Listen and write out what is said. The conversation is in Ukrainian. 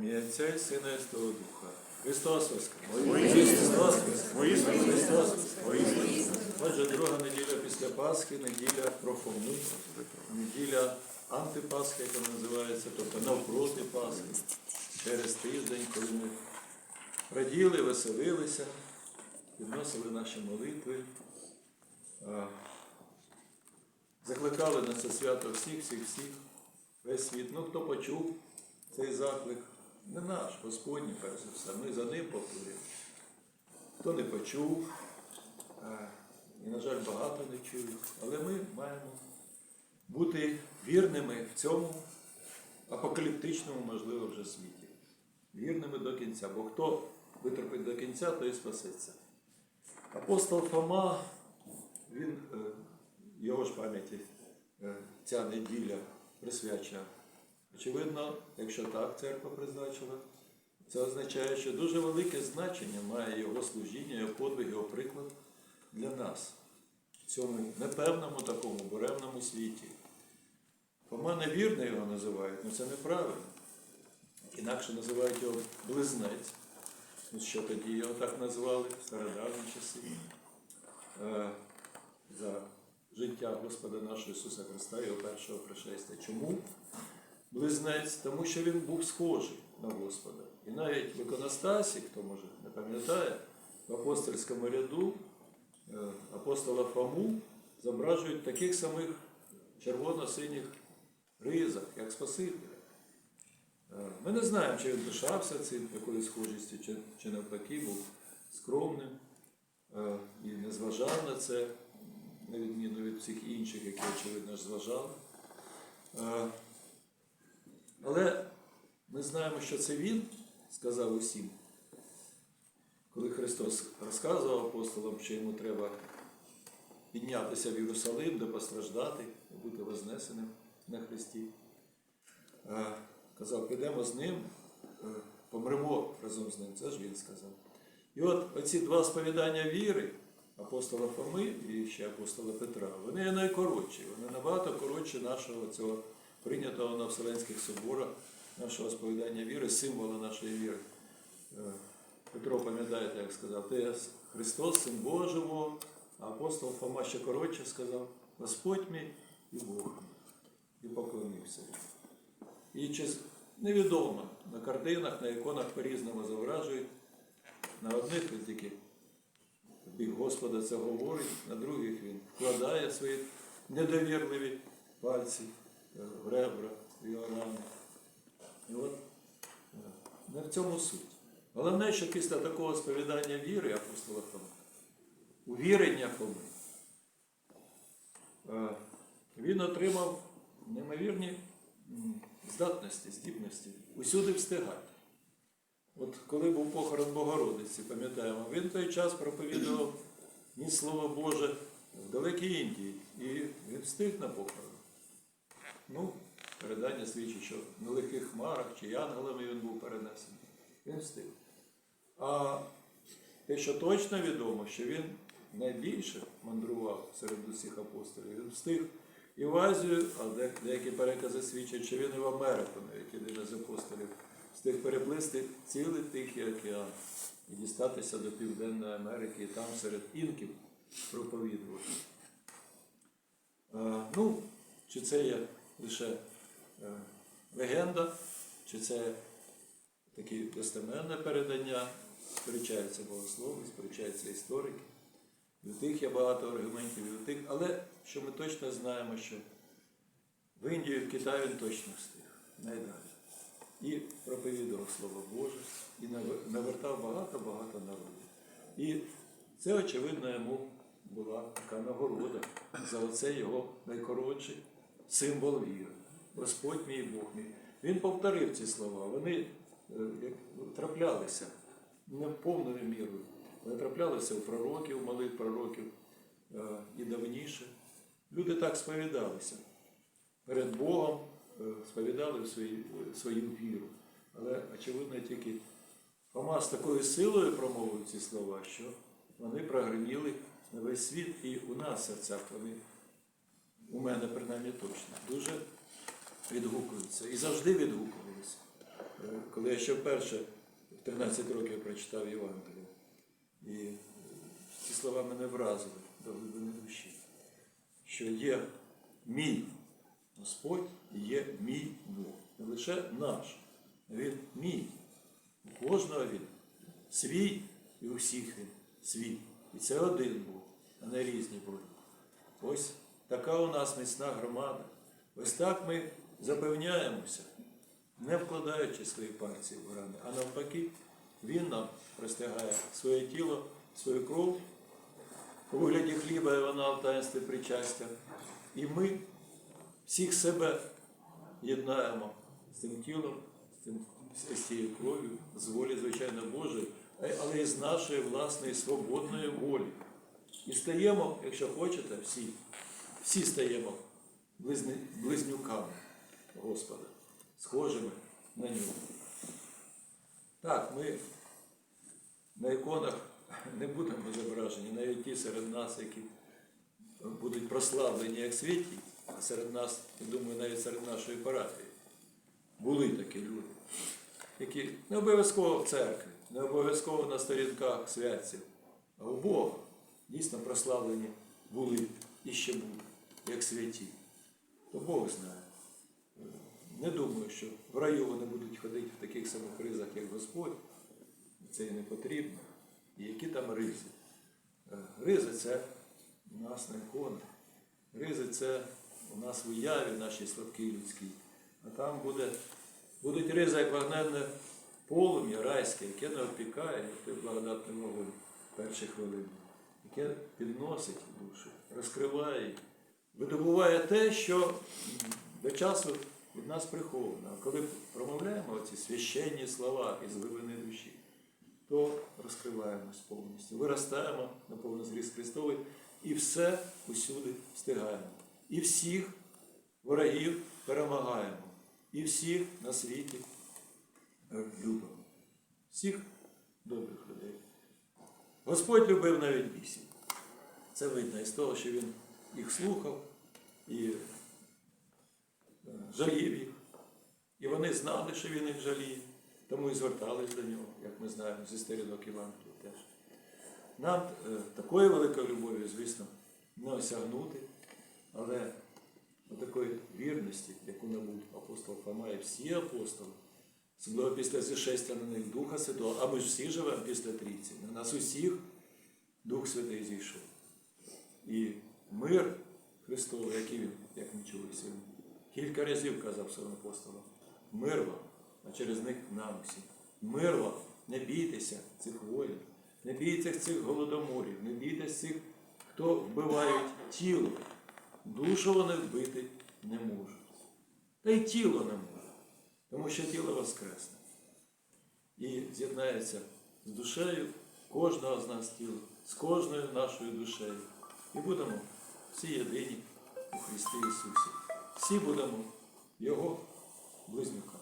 Отця і Сина і Святого Духа. Христос Воскрес! Христос Воскрес! Христос Воскрес! Отже, друга неділя після Пасхи, неділя профомі, неділя антипасхи, яка називається, тобто навпроти Пасхи, через тиждень, коли ми раділи, веселилися, підносили наші молитви, закликали на це свято всіх, всіх, всіх, весь світ. Ну, хто почув цей заклик, не наш, Господній, перш за все, ми за ним повторюємо. Хто не почув, е, і, на жаль, багато не чують, але ми маємо бути вірними в цьому апокаліптичному, можливо, вже світі. Вірними до кінця. Бо хто витерпить до кінця, той і спасеться. Апостол Фома, він, е, його ж пам'яті, е, ця неділя присвячена. Очевидно, якщо так церква призначила, це означає, що дуже велике значення має його служіння, його подвиг, його приклад для нас в цьому непевному такому буремному світі. Фома невірний його називають, але це неправильно. Інакше називають його близнець. Ну, що тоді його так назвали в стародавні часи. Е, за життя Господа нашого Ісуса Христа, його першого пришестя. Чому? Близнець, тому що він був схожий на Господа. І навіть в іконостасі, хто може не пам'ятає, в апостольському ряду е, апостола Фому зображують таких самих червоно-синіх ризах, як Спасителя. Е, Ми не знаємо, чи він пишався цим якоюсь схожістю, чи, чи навпаки був скромним е, і не зважав на це, на відміну від всіх інших, які, очевидно, ж зважали. Але ми знаємо, що це він сказав усім, коли Христос розказував апостолам, що йому треба піднятися в Єрусалим, де постраждати, бути вознесеним на Христі. Казав, підемо з ним, е, помремо разом з ним. Це ж він сказав. І от оці два сповідання віри, апостола Фоми і ще апостола Петра, вони найкоротші, вони набагато коротші нашого цього прийнятого на Вселенських соборах, нашого сповідання віри, символа нашої віри. Е, Петро, пам'ятаєте, як сказав, ти Христос, Син а апостол Фома ще коротше сказав, Господь мій і Бог мій. І поклонився. І чи невідомо на картинах, на іконах по-різному зображують. На одних він тільки бік Господа це говорить, на других він вкладає свої недовірливі пальці ребра, в його рани. І от е, не в цьому суть. Головне, що після такого сповідання віри апостола Фоми, увірення Фоми, е, він отримав неймовірні здатності, здібності усюди встигати. От коли був похорон Богородиці, пам'ятаємо, він в той час проповідував ні Слово Боже в далекій Індії, і він встиг на похорон. Ну, передання свідчить, що на легких хмарах чи янголами він був перенесений. Він встиг. А те, що точно відомо, що він найбільше мандрував серед усіх апостолів, він встиг і в Азію, а деякі перекази свідчать, що він і в Америку, навіть один з апостолів, встиг переплисти цілий Тихий океан і дістатися до Південної Америки, і там серед інків проповідувати. Ну, чи це є лише е, легенда, чи це таке достеменне передання, сперечаються богослови, сперечаються історики. І у тих є багато аргументів, і у тих, але що ми точно знаємо, що в Індію, в Китаю він точно встиг найдалі. І проповідував Слово Боже, і навертав багато-багато народів. І це, очевидно, йому була така нагорода за оцей його найкоротший символ віри. Господь мій Бог мій. Він повторив ці слова. Вони е, траплялися не повною мірою, але траплялися у пророків, малих пророків е, і давніше. Люди так сповідалися перед Богом, е, сповідали свої, свою віру. Але, очевидно, тільки Фома з такою силою промовив ці слова, що вони прогреміли на весь світ і у нас в серцях вони, у мене принаймні точно, дуже відгукуються і завжди відгукувалися. Е, коли я ще вперше в 13 років прочитав Євангелію, і ці слова мене вразили до глибини душі, що є мій Господь і є мій Бог. Не лише наш, він мій. У кожного він свій і у всіх він свій. І це один Бог, а не різні Боги. Ось така у нас міцна громада. Ось так ми запевняємося, не вкладаючи свої пальці в рани, а навпаки, Він нам простягає своє тіло, свою кров у вигляді хліба і вона в таїнстві причастя. І ми всіх себе єднаємо з цим тілом, з, цим, з цією кров'ю, з волі, звичайно, Божої, але і з нашої власної свободної волі. І стаємо, якщо хочете, всі, всі стаємо близнюками Господа, схожими на нього. Так, ми на іконах не будемо зображені, навіть ті серед нас, які будуть прославлені як святі, а серед нас, я думаю, навіть серед нашої парафії. Були такі люди, які не обов'язково в церкві, не обов'язково на сторінках святців, а у Бога дійсно прославлені були і ще будуть, як святі. То Бог знає. Не думаю, що в раю вони будуть ходити в таких самих ризах, як Господь. Це і не потрібно. І які там ризи? Е, Ризи це у нас на іконах. Ризи це у нас в уяві нашій слабкій людській. А там буде, будуть ризи, як вогненне полум'я райське, яке не опікає, як той благодатний вогонь перші хвилини, яке підносить душу, розкриває її, видобуває те, що до часу від нас приховано. Коли промовляємо ці священні слова із глибини душі, то розкриваємось повністю, виростаємо на повний зріст Христовий і все усюди встигаємо. І всіх ворогів перемагаємо, і всіх на світі любимо. Всіх добрих людей. Господь любив навіть бісів. Це видно із того, що він їх слухав і е, жалів їх. І вони знали, що він їх жаліє, тому і звертались до нього, як ми знаємо, зі сторінок Євангелія теж. Нам е, такої великої любові, звісно, не осягнути, але такої вірності, яку набув апостол Фома і всі апостоли, особливо після зішестя на них Духа Святого, а ми ж всі живемо після трійці. На нас усіх Дух Святий зійшов. І мир Христовий, який він, як ми чули сьогодні, кілька разів казав своїм апостолам, мир вам, а через них нам усім. Мир вам, не бійтеся цих воїн, не бійтеся цих голодоморів, не бійтеся цих, хто вбивають тіло. Душу вони вбити не можуть. Та й тіло не може, тому що тіло воскресне. І з'єднається з душею кожного з нас тіла, з кожною нашою душею. І будемо всі єдині у Христі Ісусі. Всі будемо Його близнюками.